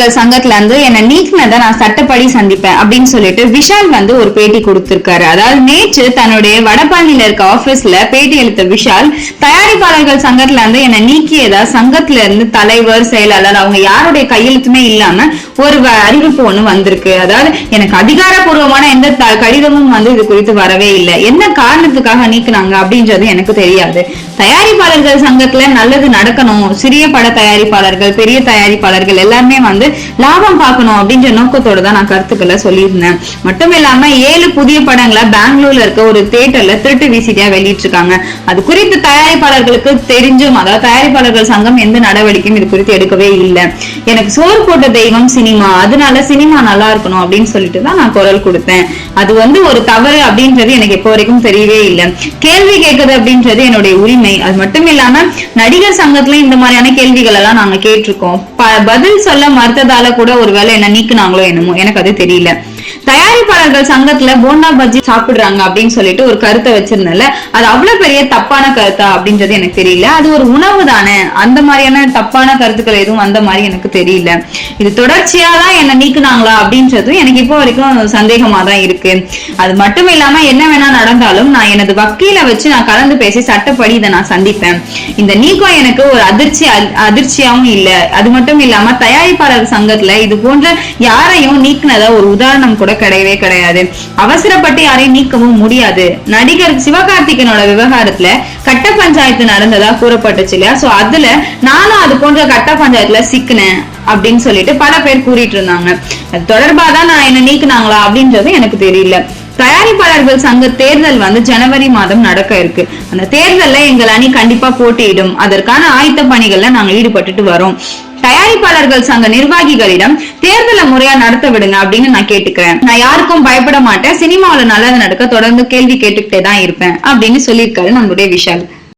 தயாரிப்பாளர்கள் சங்கத்துல இருந்து என்ன நீக்கினதை நான் சட்டப்படி சந்திப்பேன் அப்படின்னு சொல்லிட்டு விஷால் வந்து ஒரு பேட்டி கொடுத்திருக்காரு. அதாவது நேற்று தன்னுடைய வடபழனியில இருக்க ஆபீஸ்ல பேட்டி அளித்த விஷால் தயாரிப்பாளர்கள் சங்கத்துல இருந்து என்ன நீக்கியதா? சங்கத்துல இருந்து தலைவர் செயலாளர் அவங்க யாருடைய கையெழுத்துமே இல்லாம ஒரு அறிவிப்பு ஒண்ணு வந்திருக்கு. அதாவது எனக்கு அதிகாரப்பூர்வமான எந்த கடிதமும் வந்து இது குறித்து வரவே இல்லை. என்ன காரணத்துக்காக நீக்கினாங்க? அப்படின்றது எனக்கு தெரியாது. தயாரிப்பாளர்கள் சங்கத்துல நல்லது நடக்கணும். சிறிய பட தயாரிப்பாளர்கள் பெரிய தயாரிப்பாளர்கள் எல்லாருமே வந்து லாபம் பார்க்கணும் அப்படின்ற நோக்கத்தோட தான் நான் கருத்துக்களை சொல்லியிருந்தேன். மட்டும் இல்லாம ஏழு புதிய படங்களை பெங்களூர்ல இருக்க ஒரு தியேட்டர்ல திருட்டு விசிட்டியா வெளியிட்டிருக்காங்க. அது குறித்து தயாரிப்பாளர்களுக்கு தெரிஞ்சும் அதாவது தயாரிப்பாளர்கள் சங்கம் எந்த நடவடிக்கையும் இது குறித்து எடுக்கவே இல்லை. எனக்கு சோறு போட்ட தெய்வம் சினிமா அதனால சினிமா நல்லா இருக்கணும் அப்படின்னு சொல்லிட்டு தான் நான் குரல் கொடுத்தேன். அது வந்து ஒரு தவறு அப்படின்றது எனக்கு இப்போ வரைக்கும் தெரியவே இல்லை. கேள்வி கேட்கறது அப்படின்றது என்னுடைய உரிமை. அது மட்டும் இல்லாம நடிகர் சங்கத்துல இந்த மாதிரியான கேள்விகள் எல்லாம் நாங்க கேட்டிருக்கோம். ப- பதில் சொல்ல மறுத்ததால கூட ஒருவேளை என்ன நீக்குனாங்களோ என்னமோ எனக்கு அது தெரியல. தயாரிப்பாளர்கள் சங்கத்துல போண்டா பஜ்ஜி சாப்பிடுறாங்க அப்படின்னு சொல்லிட்டு ஒரு கருத்தை வச்சிருந்தல அது அவ்வளவு பெரிய தப்பான கருத்தா அப்படின்றது எனக்கு தெரியல. அது ஒரு உணவு தானே. அந்த மாதிரியான தப்பான கருத்துக்கள் எதுவும் அந்த மாதிரி எனக்கு தெரியல. இது தொடர்ச்சியா தான் என்ன நீக்குனாங்களா அப்படின்றதும் எனக்கு இப்போ வரைக்கும் சந்தேகமா தான் இருக்கு. அது மட்டும் இல்லாம என்ன வேணா நடந்தாலும் நான் எனது வக்கீல வச்சு நான் கலந்து பேசி சட்டப்படி இதை நான் சந்திப்பேன். இந்த நீக்கம் எனக்கு ஒரு அதிர்ச்சி அதிர்ச்சியாவும் இல்ல. அது மட்டும் இல்லாம தயாரிப்பாளர் சங்கத்துல இது போன்ற யாரையும் நீக்கினதா ஒரு உதாரணம் கூட கிடையவே கிடையாது. அவசரப்பட்டு யாரையும் நீக்கவும் முடியாது. நடிகர் சிவகார்த்திகனோட விவகாரத்துல கட்ட பஞ்சாயத்து நடந்ததா கூறப்பட்டுச்சு இல்லையா? சோ அதுல நானும் அது போன்ற கட்ட பஞ்சாயத்துல சிக்கினேன் அப்படின்னு சொல்லிட்டு பல பேர் கூறிட்டு இருந்தாங்க. அது தொடர்பா தான் நான் என்ன நீக்குனாங்களா அப்படின்றது எனக்கு தெரியல. தயாரிப்பாளர்கள் சங்க தேர்தல் வந்து ஜனவரி மாதம் நடக்க இருக்கு. அந்த தேர்தல்ல எங்கள் அணி கண்டிப்பா போட்டியிடும். அதற்கான ஆயத்த பணிகள்ல நாங்க ஈடுபட்டுட்டு வரோம். தயாரிப்பாளர்கள் சங்க நிர்வாகிகளிடம் தேர்தலை முறையா நடத்த விடுங்க அப்படின்னு நான் கேட்டுக்கிறேன். நான் யாருக்கும் பயப்பட மாட்டேன். சினிமாவுல நல்லது நடக்க தொடர்ந்து கேள்வி கேட்டுக்கிட்டே தான் இருப்பேன் அப்படின்னு சொல்லியிருக்காரு நம்மளுடைய விஷால்.